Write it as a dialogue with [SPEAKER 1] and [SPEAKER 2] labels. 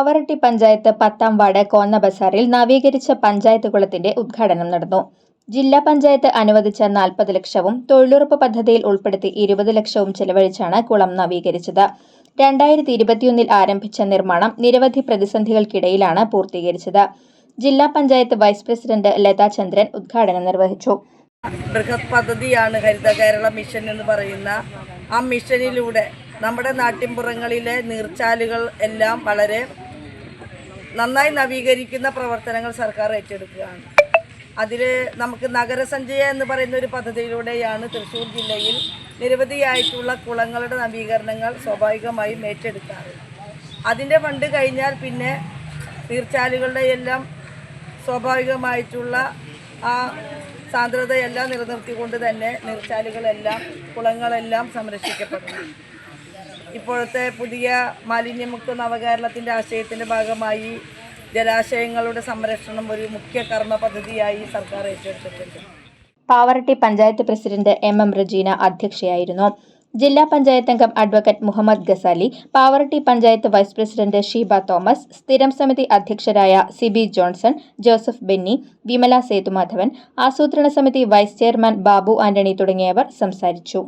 [SPEAKER 1] പാവറട്ടി പഞ്ചായത്ത് പത്താം വാർഡ് കോന്ന ബസാറിൽ നവീകരിച്ച പഞ്ചായത്ത് കുളത്തിന്റെ ഉദ്ഘാടനം നടന്നു. ജില്ലാ പഞ്ചായത്ത് അനുവദിച്ച നാൽപ്പത് ലക്ഷവും തൊഴിലുറപ്പ് പദ്ധതിയിൽ ഉൾപ്പെടുത്തി ഇരുപത് ലക്ഷവും ചെലവഴിച്ചാണ് കുളം നവീകരിച്ചത്. രണ്ടായിരത്തി ഇരുപത്തിയൊന്നിൽ ആരംഭിച്ച നിർമ്മാണം നിരവധി പ്രതിസന്ധികൾക്കിടയിലാണ് പൂർത്തീകരിച്ചത്. ജില്ലാ പഞ്ചായത്ത് വൈസ് പ്രസിഡന്റ് ലതാ ചന്ദ്രൻ ഉദ്ഘാടനം നിർവഹിച്ചു.
[SPEAKER 2] ബൃഹത് പദ്ധതിയാണ് ഹരിത കേരള മിഷൻ എന്ന് പറയുന്ന ആ മിഷനിലൂടെ നമ്മുടെ നാട്ടിൻപുറങ്ങളിലെ നീർച്ചാലുകൾ എല്ലാം വളരെ നന്നായി നവീകരിക്കുന്ന പ്രവർത്തനങ്ങൾ സർക്കാർ ഏറ്റെടുക്കുകയാണ്. അതിൽ നമുക്ക് നഗരസഞ്ചയ എന്ന് പറയുന്ന ഒരു പദ്ധതിയിലൂടെയാണ് തൃശ്ശൂർ ജില്ലയിൽ നിരവധിയായിട്ടുള്ള കുളങ്ങളുടെ നവീകരണങ്ങൾ സ്വാഭാവികമായും ഏറ്റെടുക്കാറ്. അതിന്റെ ഫണ്ട് കഴിഞ്ഞാൽ പിന്നെ നീർച്ചാലുകളുടെ എല്ലാം സ്വാഭാവികമായിട്ടുള്ള ആ സാന്ദ്രതയെല്ലാം നിലനിർത്തിക്കൊണ്ട് തന്നെ നീർച്ചാലുകളെല്ലാം കുളങ്ങളെല്ലാം സംരക്ഷിക്കപ്പെടുന്നു. ഇപ്പോഴത്തെ പുതിയ മാലിന്യമുക്ത നവകേരളത്തിന്റെ ആശയത്തിന്റെ ഭാഗമായി ജലാശയങ്ങളുടെ സംരക്ഷണം ഒരു മുഖ്യ കർമ്മ പദ്ധതിയായി സർക്കാർ ഏറ്റെടുത്തിട്ടുണ്ട്.
[SPEAKER 1] Pavaratty panchayat president M M Rajeena അധ്യക്ഷയായിരുന്നു. ജില്ലാ പഞ്ചായത്ത് അംഗം advocate Muhammad Gazali Pavaratty panchayat vice president Sheeba Thomas സ്ഥിരം സമിതി അധ്യക്ഷരായ സിബി ജോൺസൺ ജോസഫ് ബെന്നി വിമല സേതുമാധവൻ ആസൂത്രണ സമിതി വൈസ് ചെയർമാൻ ബാബു ആന്റണി തുടങ്ങിയവർ സംസാരിച്ചു.